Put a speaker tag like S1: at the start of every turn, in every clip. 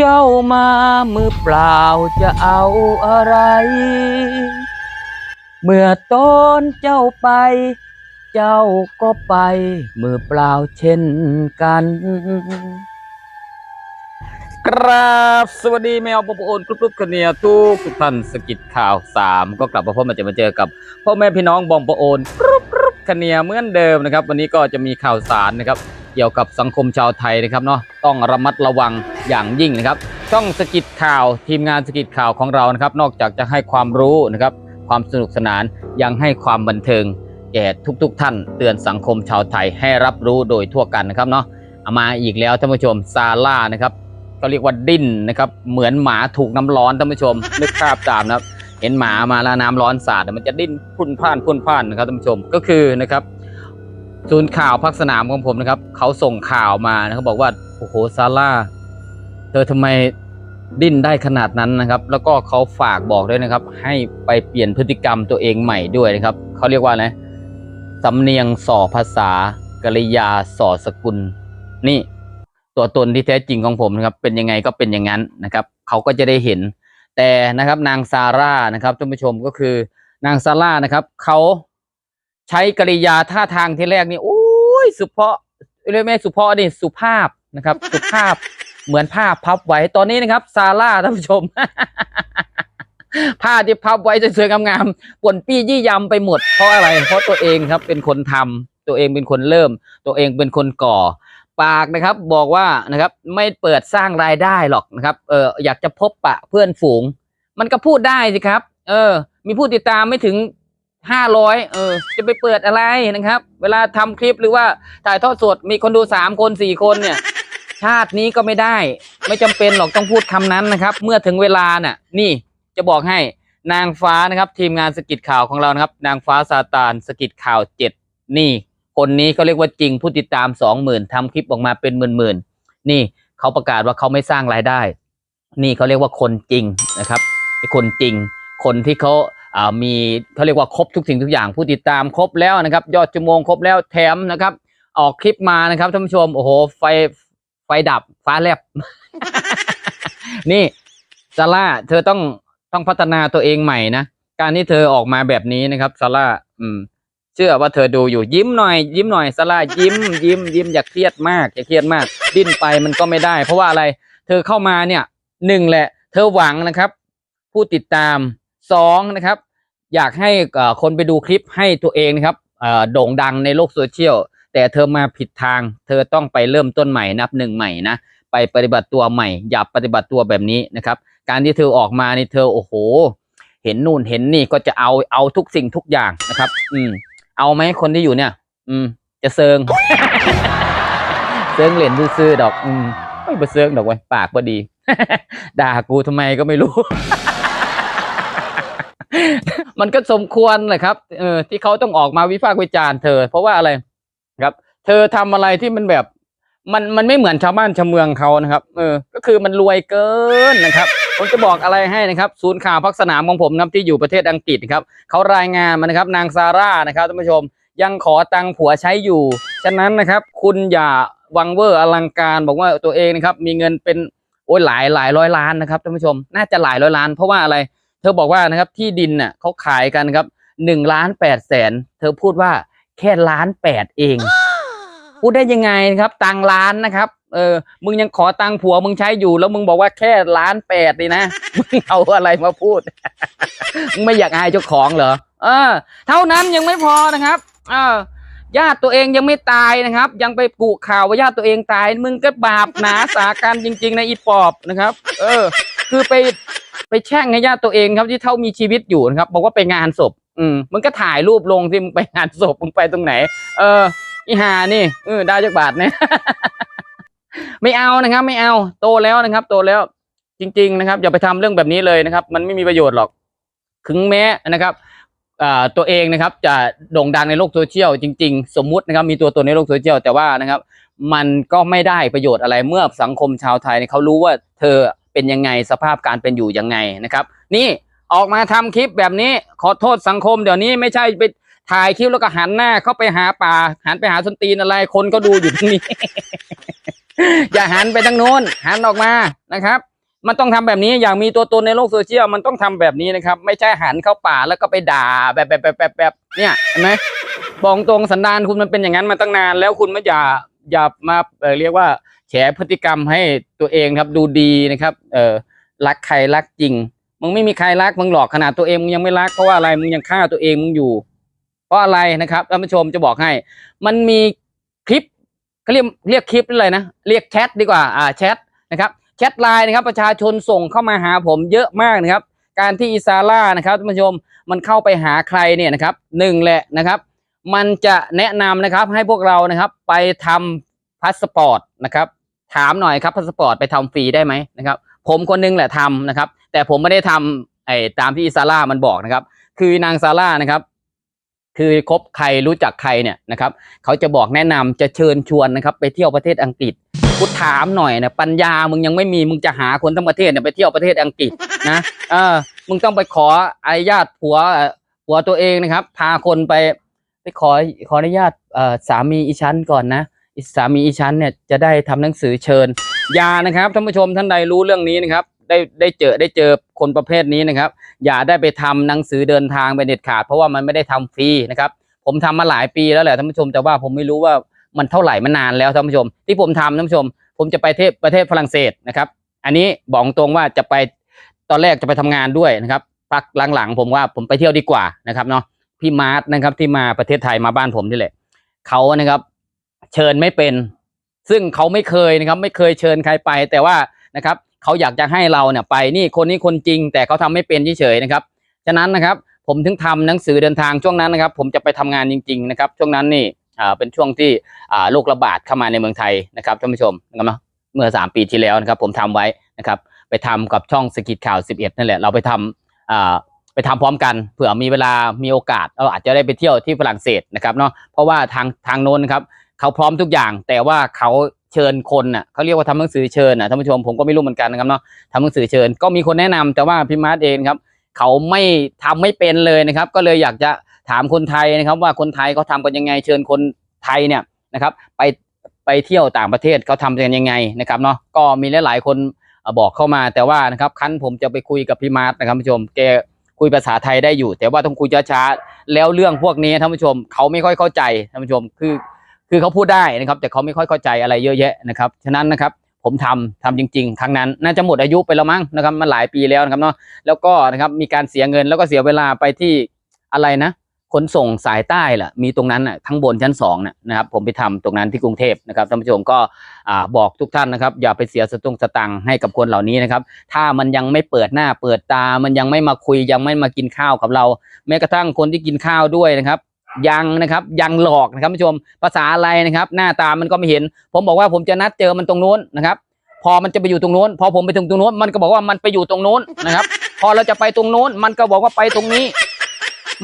S1: เจ้ามามือเปล่าจะเอาอะไร เมื่อตอนเจ้าไป เจ้าก็ไปมือเปล่าเช่นกัน ครับสวัสดีแมวปปโอนกรุ๊ปๆคเนียทุกทุกท่านสกิดข่าวสามก็กลับมาพบมาเจอมาเจอกับพ่อแม่พี่น้องบองปะโอนกรุ๊ป คเนียเหมือนเดิมนะครับ วันนี้ก็จะมีข่าวสารนะครับ เกี่ยวกับสังคมชาวไทยนะครับเนาะต้องระมัดระวังอย่างยิ่งนะครับช่องสกิดข่าวทีมงานสกิดข่าวของเรานะครับ นอกจากจะให้ความรู้นะครับ ความสนุกสนานยังให้ความบันเทิง แก่ทุกๆท่าน เตือนสังคมชาวไทยให้รับรู้โดยทั่วกันนะครับเนาะเอามาอีกแล้วท่านผู้ชมซาร่านะครับก็เรียกว่าดิ้นนะครับ เหมือนหมาถูกน้ำร้อนท่านผู้ชมนึกภาพตามนะครับ เห็นหมามาแล้วน้ำร้อนสาดมันจะดิ้นพุ่นพ่านพุ่นพ่านนะครับท่านผู้ชมก็คือนะครับศูนย์ข่าวพักสนามของผมนะครับเขาส่งข่าวมานะครับบอกว่าโอ้โหซาร่าเธอทำไมดิ้นได้ขนาดนั้นนะครับ แล้วก็เขาฝากบอกด้วยนะครับ ให้ไปเปลี่ยนพฤติกรรมตัวเองใหม่ด้วยนะครับเขาเรียกว่าไรสำเนียงส่อภาษากริยาส่อสกุล นี่ ตัวตนที่แท้จริงของผมนะครับ เป็นยังไงก็เป็นอย่างนั้นนะครับเขาก็จะได้เห็น แต่นะครับนางซาร่านะครับท่านผู้ชมก็คือนางซาร่านะครับเขาใช้กริยาท่าทางที่แรกนี่โอ้ยสุเพาะเรียกไม่สุเพาะนี่สุภาพนะครับ สุภาพเหมือนผ้าพับไว้ตอนนี้นะครับซาร่าท่านผู้ชม ผ้าที่พับไว้สวยๆงามๆป่นปี้ยี่ยำไปหมดเพราะอะไร เพราะตัวเองครับเป็นคนทำตัวเองเป็นคนเริ่ม ตัวเองเป็นคนก่อ ปากนะครับบอกว่านะครับไม่เปิดสร้างรายได้หรอกนะครับเอออยากจะพบปะเพื่อนฝูง มันก็พูดได้สิครับ เออ มีผู้ติดตามไม่ถึงห้าร้อยเออ จะไปเปิดอะไรนะครับ เวลาทำคลิปหรือว่าถ่ายทอดสดมีคนดูสามคนสี่คนเนี่ย ชาตินี้ก็ไม่ได้ ไม่จำเป็นหรอกต้องพูดคำนั้นนะครับ เมื่อถึงเวลาน่ะ นี่จะบอกให้นางฟ้านะครับ ทีมงานสกิดข่าวของเรานะครับ นางฟ้าซาตานสกิดข่าวเจ็ดนี่ คนนี้เขาเรียกว่าจริงผู้ติดตามสองหมื่นทำคลิปออกมาเป็นหมื่นหมื่นๆนี่เขาประกาศว่าเขาไม่สร้างรายได้ นี่เขาเรียกว่าคนจริงนะครับไอ้คนจริง คนที่เขาอ่ามีเขาเรียกว่าครบทุกสิ่งทุกอย่างผู้ติดตามครบแล้วนะครับ ยอดชั่วโมงครบแล้วแถมนะครับ ออกคลิปมานะครับท่านผู้ชมโอ้โหไฟไฟดับฟ้าแลบ นี่ซาร่าเธอต้องต้องพัฒนาตัวเองใหม่นะ การที่เธอออกมาแบบนี้นะครับซาร่าอืม เชื่อว่าเธอดูอยู่ยิ้มหน่อย ยิ้มหน่อยซาร่ายิ้ม ยิ้มยิ้มอย่าเครียดมากอย่าเครียดมาก ดิ้นไปมันก็ไม่ได้ เพราะว่าอะไร เธอเข้ามาเนี่ยหนึ่งแหละ เธอหวังนะครับ ผู้ติดตามสองนะครับ อยากให้คนไปดูคลิปให้ตัวเองนะครับโด่งดังในโลกโซเชียลแต่เธอมาผิดทาง เธอต้องไปเริ่มต้นใหม่นับหนึ่งใหม่นะไปปฏิบัติตัวใหม่ อย่าปฏิบัติตัวแบบนี้นะครับ การที่เธอออกมานี่เธอโอ้โห เห็นนู่นเห็นนี่ก็จะเอาเอาทุกสิ่งทุกอย่างนะครับ อืม เอาไหมคนที่อยู่เนี่ย อืม จะเซิง เซิงเหรียญซื่อๆดอก อืมไม่ไปเซิงดอกไว้ยปากพอดี ด่ากูทำไมก็ไม่รู้ มันก็สมควรแหละครับเออที่เขาต้องออกมาวิพากษ์วิจารณ์เธอ เพราะว่าอะไรครับ เธอทำอะไรที่มันแบบ มันมันไม่เหมือนชาวบ้านชาวเมืองเขานะครับ เออ ก็คือมันรวยเกินนะครับผมจะบอกอะไรให้นะครับ ศูนย์ข่าวพักสนามของผมนะครับที่อยู่ประเทศอังกฤษครับเขารายงานมานะครับนางซาร่านะครับท่านผู้ชมยังขอตังผัวใช้อยู่ ฉะนั้นนะครับ คุณอย่าวังเวอร์อลังการบอกว่าตัวเองนะครับ มีเงินเป็นโอ้ยหลายหลายร้อยล้านนะครับท่านผู้ชม น่าจะหลายร้อยล้าน เพราะว่าอะไร เธอบอกว่านะครับที่ดินน่ะเขาขายกันครับหนึ่งล้านแปดแสน เธอพูดว่าแค่ล้านแปดเอง พูดได้ยังไงครับ ตังล้านนะครับ เออ มึงยังขอตังผัวมึงใช้อยู่ แล้วมึงบอกว่าแค่ล้านแปดเลยนะ มึงเอาอะไรมาพูด มึงไม่อยากอายเจ้าของเหรอ เออ เท่านั้นยังไม่พอนะครับ เออญาติตัวเองยังไม่ตายนะครับ ยังไปกุข่าวว่าญาติตัวเองตาย มึงก็บาปหนาสาการจริง ๆ ในะอีปอบนะครับ เออ คือไปไปแช่งให้ญาติตัวเองครับที่เท่ามีชีวิตอยู่นะครับ บอกว่าไปงานศพ อืม มึงก็ถ่ายรูปลงที่มึงไปงานศพมึงไปตรงไหน เออ อีหานี่เออได้จักบาทเนี่ย ไม่เอานะครับ ไม่เอา โตแล้วนะครับ โตแล้ว จริง ๆ นะครับอย่าไปทำเรื่องแบบนี้เลยนะครับ มันไม่มีประโยชน์หรอกถึงแม้นะครับตัวเองนะครับจะโด่งดังในโลกโซเชียลจริง ๆ สมมุตินะครับมีตัวตนในโลกโซเชียลแต่ว่านะครับ มันก็ไม่ได้ประโยชน์อะไรเมื่อสังคมชาวไทยเนี่ยเขารู้ว่าเธอเป็นยังไงสภาพการเป็นอยู่ยังไงนะครับ นี่ออกมาทำคลิปแบบนี้ขอโทษสังคมเดี๋ยวนี้ไม่ใช่ไป ถ่ายคลิปแล้วก็หันหน้าเข้าไปหาป่า หันไปหาสนตีนอะไร คนก็ดูอยู่ตรงนี้ อย่าหันไปทางโน้น หันออกมานะครับ มันต้องทำแบบนี้อย่างมีตัวตนในโลกโซเชียลมันต้องทำแบบนี้นะครับ ไม่ใช่หันเข้าป่าแล้วก็ไปด่าแบบแบบแบบแบบแบบเนี่ยเห็นไหมบอกตรงสันดานคุณมันเป็นอย่างนั้นมาตั้งนาน แล้วคุณไม่อย่าอย่ามาเเรียกว่าแฉพฤติกรรมให้ตัวเองครับดูดีนะครับ เออรักใครรักจริงมึงไม่มีใครรักมึงหลอกขนาดตัวเองมึงยังไม่รักเพราะว่าอะไรมึงยังฆ่าตัวเองมึงอยู่ เพราะอะไรนะครับท่านผู้ชมจะบอกให้ มันมีคลิปเขาเรียกเรียกคลิปอะไรนะเรียกแชทดีกว่าอ่าแชทนะครับแชทไลน์นะครับ ประชาชนส่งเข้ามาหาผมเยอะมากนะครับ การที่อิซาร่านะครับท่านผู้ชมมันเข้าไปหาใครเนี่ยนะครับหนึ่งแหละนะครับ มันจะแนะนำนะครับให้พวกเรานะครับ ไปทำพาสปอร์ตนะครับถามหน่อยครับพาสปอร์ตไปทำฟรีได้ไหมนะครับ ผมคนนึงแหละทำนะครับ แต่ผมไม่ได้ทำไอ้ตามที่อิซาร่ามันบอกนะครับ คือนางซาร่านะครับ คือคบใครรู้จักใครเนี่ยนะครับเขาจะบอกแนะนำจะเชิญชวนนะครับ ไปเที่ยวประเทศอังกฤษกูถามหน่อยนะปัญญามึงยังไม่มีมึงจะหาคนทั้งประเทศเนี่ยไปเที่ยวประเทศอังกฤษนะเออมึงต้องไปขออนุญาตผัวผัวตัวเองนะครับ พาคนไปไปขอขออนุญาตอ่อสามีอีชั้นก่อนนะสามีอีชั้นเนี่ยจะได้ทำหนังสือเชิญยานะครับท่านผู้ชมท่านใดรู้เรื่องนี้นะครับ ได้ได้เจอได้เจอคนประเภทนี้นะครับ อย่าได้ไปทำหนังสือเดินทางไปเด็ดขาด เพราะว่ามันไม่ได้ทำฟรีนะครับ ผมทำมาหลายปีแล้วแหละท่านผู้ชมแต่ว่าผมไม่รู้ว่ามันเท่าไหร่มันนานแล้วท่านผู้ชม ที่ผมทำท่านผู้ชม ผมจะไปเทศประเทศฝรั่งเศสนะครับ อันนี้บอกตรงว่าจะไปตอนแรกจะไปทำงานด้วยนะครับพักหลังๆ ผมว่าผมไปเที่ยวดีกว่านะครับเนาะพี่มาร์ทนะครับที่มาประเทศไทยมาบ้านผมนี่แหละเขานะครับ เชิญไม่เป็น ซึ่งเขาไม่เคยนะครับ ไม่เคยเชิญใครไป แต่ว่านะครับ เขาอยากจะให้เราเนี่ยไปนี่คนนี้คนจริง แต่เขาทำไม่เป็นเฉยๆนะครับฉะนั้นนะครับผมถึงทำหนังสือเดินทางช่วงนั้นนะครับ ผมจะไปทำงานจริง ๆ นะครับ ช่วงนั้นนี่เป็นช่วงที่โรคระบาดเข้ามาในเมืองไทยนะครับท่านผู้ชมนะครับ เมื่อสามปีที่แล้วนะครับ ผมทำไว้นะครับ ไปทำกับช่องสกิดข่าว 11 นั่นแหละ เราไปทำอ่าไปทำพร้อมกันเผื่อมีเวลามีโอกาสเราอาจจะได้ไปเที่ยวที่ฝรั่งเศสนะครับเนาะเพราะว่าทางทางโน้นนะครับเขาพร้อมทุกอย่าง แต่ว่าเขา เชิญคนน่ะเขาเรียกว่าทำหนังสือเชิญน่ะท่านผู้ชมผมก็ไม่รู้เหมือนกันนะครับเนาะทำหนังสือเชิญก็มีคนแนะนำแต่ว่าพี่มาร์ทเองครับเขาไม่ทำไม่เป็นเลยนะครับ ก็เลยอยากจะถามคนไทยนะครับว่าคนไทยเขาทำกันยังไง เชิญคนไทยเนี่ยนะครับ ไปไปเที่ยวต่างประเทศเขาทำกันยังไงนะครับเนาะก็มีหลายๆคนบอกเข้ามาแต่ว่านะครับคันผมจะไปคุยกับพี่มาร์ทนะครับท่านผู้ชมแกคุยภาษาไทยได้อยู่ แต่ว่าต้องคุยช้าๆแล้วเรื่องพวกนี้ท่านผู้ชมเขาไม่ค่อยเข้าใจท่านผู้ชมคือ คือเขาพูดได้นะครับ แต่เขาไม่ค่อยเข้าใจอะไรเยอะแยะนะครับฉะนั้นนะครับผมทำทำจริง ๆ ครั้งนั้น น่าจะหมดอายุไปแล้วมั้งนะครับมันหลายปีแล้วนะครับเนาะแล้วก็นะครับมีการเสียเงินแล้วก็เสียเวลาไปที่อะไรนะขนส่งสายใต้ล่ะมีตรงนั้นน่ะข้งบนชั้นสองน่ะนะครับผมไปทำตรงนั้นที่กรุงเทพนะครับท่านผู้ชมก็บอกทุกท่านนะครับ อย่าไปเสียสตุ้งสตังให้กับคนเหล่านี้นะครับ ถ้ามันยังไม่เปิดหน้าเปิดตา มันยังไม่มาคุยยังไม่มากินข้าวกับเรา แม้กระทั่งคนที่กินข้าวด้วยนะครับ ยังนะครับยังหลอกนะครับท่านผู้ชมภาษาอะไรนะครับ หน้าตามันก็ไม่เห็น ผมบอกว่าผมจะนัดเจอมันตรงนู้นนะครับ พอมันจะไปอยู่ตรงโน้น พอผมไปถึงตรงโน้น มันก็บอกว่ามันไปอยู่ตรงโน้นนะครับ พอเราจะไปตรงโน้น มันก็บอกว่าไปตรงนี้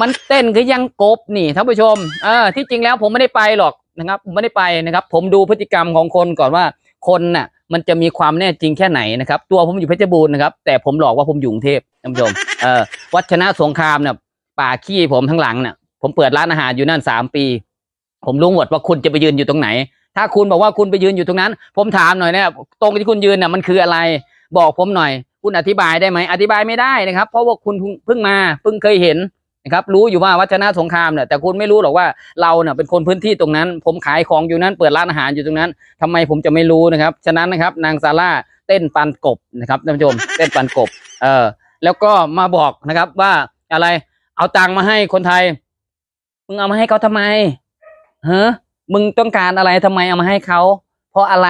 S1: มันเต้นคือยังกบนี่ท่านผู้ชมเออที่จริงแล้วผมไม่ได้ไปหรอกนะครับผมไม่ได้ไปนะครับ ผมดูพฤติกรรมของคนก่อนว่าคนน่ะ มันจะมีความแน่จริงแค่ไหนนะครับ ตัวผมอยู่เพชรบูรณ์นะครับ แต่ผมหลอกว่าผมอยู่กรุงเทพท่านผู้ชมเออวัชนะสงครามเนี่ยป่าขี้ผมทั้งหลังเนี่ย ผมเปิดร้านอาหารอยู่นั่นสามปี ผมรู้หมดว่าคุณจะไปยืนอยู่ตรงไหน ถ้าคุณบอกว่าคุณไปยืนอยู่ตรงนั้น ผมถามหน่อยเนี่ยตรงที่คุณยืนน่ะมันคืออะไร บอกผมหน่อย คุณอธิบายได้ไหมอธิบายไม่ได้นะครับ เพราะว่าคุณเพิ่งมาเพิ่งเคยเห็นนะครับรู้อยู่ว่าวัฒนสงครามเนี่ยแต่คุณไม่รู้หรอกว่าเราเนี่ยเป็นคนพื้นที่ตรงนั้น ผมขายของอยู่นั้นเปิดร้านอาหารอยู่ตรงนั้นทำไมผมจะไม่รู้นะครับฉะนั้นนะครับนางซาร่าเต้นปันกบนะครับท่านผู้ชมเต้นปันกบเออแล้วก็มาบอกนะครับว่าอะไรเอาตังค์มาให้คนไทย มึงเอามาให้เขาทำไมเฮ้มึงต้องการอะไรทำไมเอามาให้เขาเพราะอะไร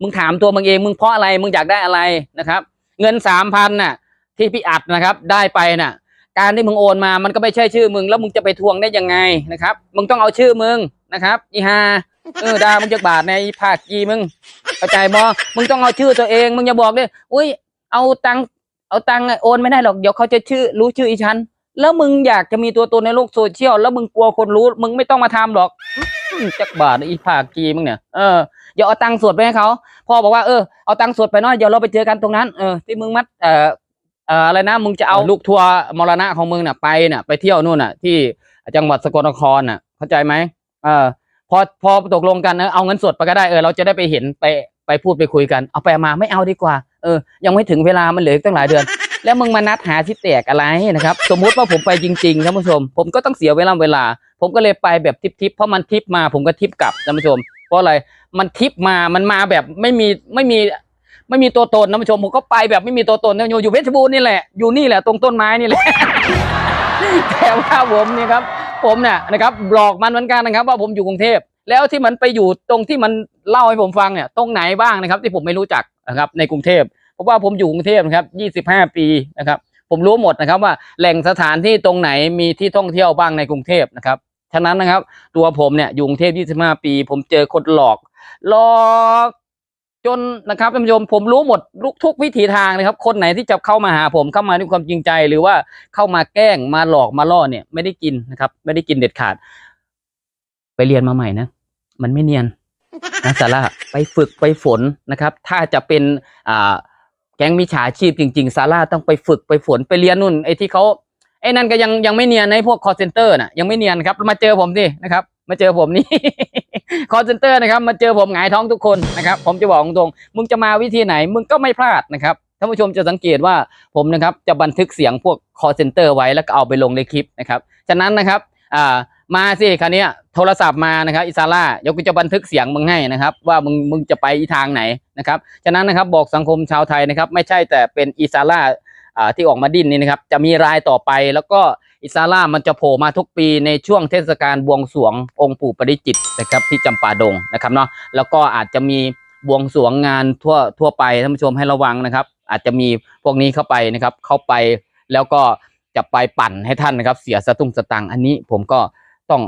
S1: มึงถามตัวมึงเอง มึงเพราะอะไรมึงอยากได้อะไรนะครับ เงินสามพันน่ะ ที่พี่อัดนะครับ ได้ไปน่ะ การที่มึงโอนมามันก็ไม่ใช่ชื่อมึง แล้วมึงจะไปทวงได้ยังไงนะครับ มึงต้องเอาชื่อมึงนะครับอีฮาเออดามึงจะบาทในภาคกีมึงเข้าใจบอมึงต้องเอาชื่อตัวเอง มึงอย่าบอกเลยอุ้ยเอาตังเอาตังโอนไม่ได้หรอกเดี๋ยวเขาจะชื่อรู้ชื่ออีฉัน แล้วมึงอยากจะมีตัวตนในโลกโซเชียลแล้วมึงกลัวคนรู้ มึงไม่ต้องมาทำหรอกจักบาทอีภากีมึงเนี่ยเอออย่าเอาตังค์สดไปให้เขาพ่อบอกว่าเออเอาตังค์สดไปหน้อยเดี๋ยวเราไปเจอกันตรงนั้นเออที่มึงมัดเอ่อเอ่ออะไรนะมึงจะเอาลูกทัวร์มรณะของมึงน่ะไปน่ะไปเที่ยวนู่นน่ะ ที่จังหวัดสกลนครน่ะ เข้าใจไหมเออพอพอตกลงกันเออเอาเงินสดไปก็ได้เออเราจะได้ไปเห็นไปไปพูดไปคุยกัน เอาไปมาไม่เอาดีกว่า เออ ยังไม่ถึงเวลามันเหลืออีกตั้งหลายเดือน แล้วมึงมานัดหาที่แตกอะไรนะครับ สมมุติว่าผมไปจริงๆท่านผู้ชม ผมก็ต้องเสียเวลาเวลา ผมก็เลยไปแบบทิปๆเพราะมันทิปมาผมก็ทิปกลับท่านผู้ชม เพราะอะไรมันทิปมามันมาแบบไม่มีไม่มีไม่มีตัวตนท่านผู้ชมผมก็ไปแบบไม่มีตัวตนท่านผู้ชมอยู่เพชรบูรณ์นี่แหละอยู่นี่แหละตรงต้นไม้นี่แหละแต่ว่าผมเนี่ยครับ ผมเนี่ยนะครับบอกมันเหมือนกันนะครับ ว่าผมอยู่กรุงเทพแล้วที่มันไปอยู่ตรงที่มันเล่าให้ผมฟังเนี่ยตรงไหนบ้างนะครับ ที่ผมไม่รู้จักนะครับในกรุงเทพ เพราะว่าผมอยู่กรุงเทพนะครับ25ปีนะครับ ผมรู้หมดนะครับว่าแหล่งสถานที่ตรงไหนมีที่ท่องเที่ยวบ้างในกรุงเทพนะครับ ฉะนั้นนะครับ ตัวผมเนี่ยอยู่กรุงเทพ25ปี ผมเจอคนหลอกหลอกจนนะครับท่านผู้ชมผมรู้หมดทุกทุกวิถีทางนะครับ คนไหนที่จะเข้ามาหาผมเข้ามาด้วยความจริงใจ หรือว่าเข้ามาแกล้งมาหลอกมาล่อเนี่ย ไม่ได้กินนะครับ ไม่ได้กินเด็ดขาด ไปเรียนมาใหม่นะมันไม่เนียนนะสาระไปฝึกไปฝนนะครับ ถ้าจะเป็นอ่า แก๊งมิจฉาชีพจริง ๆ ซาร่าต้องไปฝึกไปฝนไปเรียนนู่นไอ้ที่เขาไอ้นั่นก็ยังยังไม่เนียนในพวก call center น่ะยังไม่เนียนครับมาเจอผมสินะครับ มาเจอผมนี่ call center นะครับ มาเจอผมหงายท้องทุกคนนะครับ ผมจะบอกตรงๆมึงจะมาวิธีไหนมึงก็ไม่พลาดนะครับท่านผู้ชมจะสังเกตว่าผมนะครับจะบันทึกเสียงพวก call center ไว้แล้วก็เอาไปลงในคลิปนะครับฉะนั้นนะครับอ่า มาสิคันนี้โทรศัพท์มานะครับอิซาร่าเดี๋ยวกูจะบันทึกเสียงมึงให้นะครับ ว่ามึงมึงจะไปอีทางไหนนะครับฉะนั้นนะครับบอกสังคมชาวไทยนะครับ ไม่ใช่แต่เป็นอิซาร่าอ่าที่ออกมาดิ้นนี่นะครับ จะมีรายต่อไปแล้วก็อิซาร่ามันจะโผล่มาทุกปีในช่วงเทศกาลบวงสวงองค์ปู่ปริจิตนะครับที่จำปาดงนะครับเนาะแล้วก็อาจจะมีบวงสวงงานทั่วทั่วไปท่านผู้ชมให้ระวังนะครับ อาจจะมีพวกนี้เข้าไปนะครับ เข้าไปแล้วก็จะไปปั่นให้ท่านนะครับ เสียสตุ้งสตังอันนี้ผมก็ ต้อง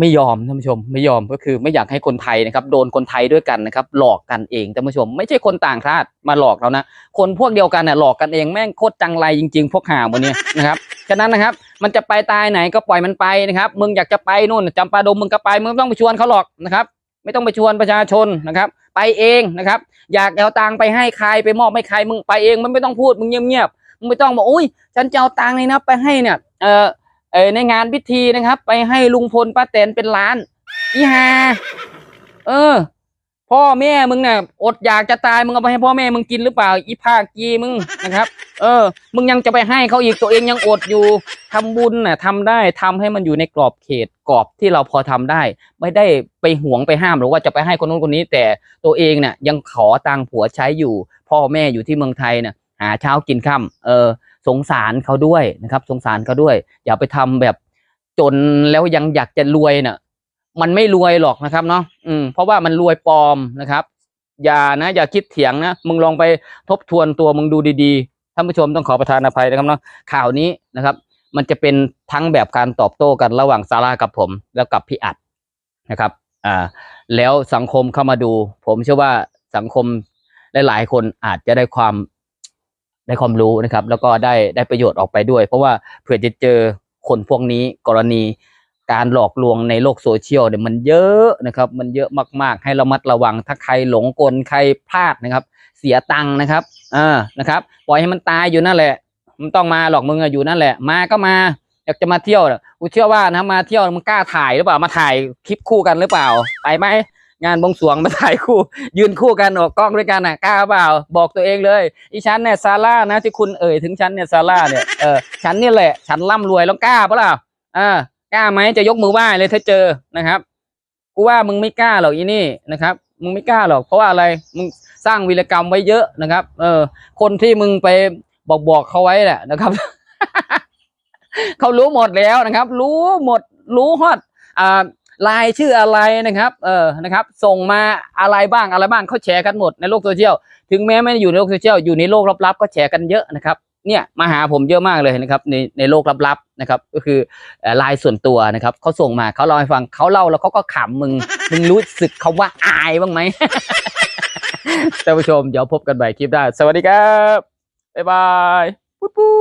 S1: ไม่ยอมท่านผู้ชมไม่ยอมก็คือไม่อยากให้คนไทยนะครับ โดนคนไทยด้วยกันนะครับ หลอกกันเองท่านผู้ชม ไม่ใช่คนต่างชาติมาหลอกเรานะคนพวกเดียวกันเนี่ยหลอกกันเองแม่งโคตรจังไรจริงๆ พวกห่าวันนี้นะครับฉะนั้นนะครับ มันจะไปตายไหนก็ปล่อยมันไปนะครับมึงอยากจะไปนู่นจำปาดงมึงก็ไปมึงต้องไปชวนเขาหรอกนะครับ ไม่ต้องไปชวนประชาชนนะครับ ไปเองนะครับ อยากเอาตังไปให้ใครไปมอบให้ใครมึงไปเองมันไม่ต้องพูดมึงเงียบๆมึงไม่ต้องบอกอุ้ยฉันจะเอาตังเลยนะไปให้เนี่ยเออ เออในงานพิธีนะครับ ไปให้ลุงพลป้าแตนเป็นล้านอีฮาเออ พ่อแม่มึงเนี่ยอดอยากจะตายมึงเอาไปให้พ่อแม่มึงกินหรือเปล่า อีภาคกีมึงนะครับ เออ มึงยังจะไปให้เขาอีกตัวเองยังอดอยู่ทำบุญน่ะทำได้ทำให้มันอยู่ในกรอบเขตกรอบที่เราพอทำได้ ไม่ได้ไปหวงไปห้ามหรือว่าจะไปให้คนนู้นคนนี้ แต่ตัวเองเนี่ยยังขอตังค์ผัวใช้อยู่ พ่อแม่อยู่ที่เมืองไทยเนี่ยหาเช้ากินค่ำเออ สงสารเขาด้วยนะครับ สงสารเขาด้วย อย่าไปทำแบบจนแล้วยังอยากจะรวยเนี่ยมันไม่รวยหรอกนะครับเนาะอืมเพราะว่ามันรวยปลอมนะครับ อย่านะ อย่าคิดเถียงนะมึงลองไปทบทวนตัวมึงดูดีๆท่านผู้ชมต้องขอประทานอภัยนะครับเนาะข่าวนี้นะครับ มันจะเป็นทั้งแบบการตอบโต้กันระหว่างซาร่ากับผมแล้วกับพี่อัดนะครับอ่าแล้วสังคมเข้ามาดู ผมเชื่อว่าสังคมหลายๆคนอาจจะได้ความ ได้ความรู้นะครับ แล้วก็ได้ได้ประโยชน์ออกไปด้วย เพราะว่าเผื่อจะเจอคนพวกนี้กรณีการหลอกลวงในโลกโซเชียลเนี่ยมันเยอะนะครับ มันเยอะมากๆ ให้ระมัดระวังถ้าใครหลงกลใครพลาดนะครับ เสียตังค์นะครับอ่านะครับปล่อยให้มันตายอยู่นั่นแหละมันต้องมาหรอกมึงอะอยู่นั่นแหละ มาก็มาอยากจะมาเที่ยวกูเชื่อว่านะมาเที่ยวมึงกล้าถ่ายหรือเปล่ามาถ่ายคลิปคู่กันหรือเปล่าไปไหม งานบงสวงมาถ่ายคู่ ยืนคู่กันออกกล้องด้วยกันน่ะกล้าเปล่า บอกตัวเองเลยอีฉันเนี่ยซาร่านะที่คุณเอ่ยถึงฉันเนี่ยซาร่าเนี่ยเออฉันนี่แหละ ฉันร่ำรวยแล้วกล้าเปล่าอ่ากล้าไหมจะยกมือไหว้เลยถ้าเจอนะครับกูว่ามึงไม่กล้าหรอกอีนี่นะครับ มึงไม่กล้าหรอก เพราะว่าอะไรมึงสร้างวีรกรรมไว้เยอะนะครับ เออ คนที่มึงไปบอกบอกเขาไว้แหละนะครับเขารู้หมดแล้วนะครับ รู้หมดรู้ฮอดอ่า ลายชื่ออะไรนะครับเออนะครับ ส่งมาอะไรบ้างอะไรบ้างเขาแชร์กันหมดในโลกโซเชียลถึงแม้ไม่ได้อยู่ในโลกโซเชียลอยู่ในโลกลับๆก็แชร์กันเยอะนะครับเนี่ยมาหาผมเยอะมากเลยนะครับในในโลกลับๆนะครับ ก็คือลน์ส่วนตัวนะครับเขาส่งมาเขาเล่าให้ฟังเขาเล่าแล้วเขาก็ขำมึงมึงรู้สึกเขาว่าอายบ้างไหมท่านผู้ชมเดี๋ยวพบกันใหม่คลิปหน้สวัสดีครับ บ๊ายบายปุ๊บปุ๊บ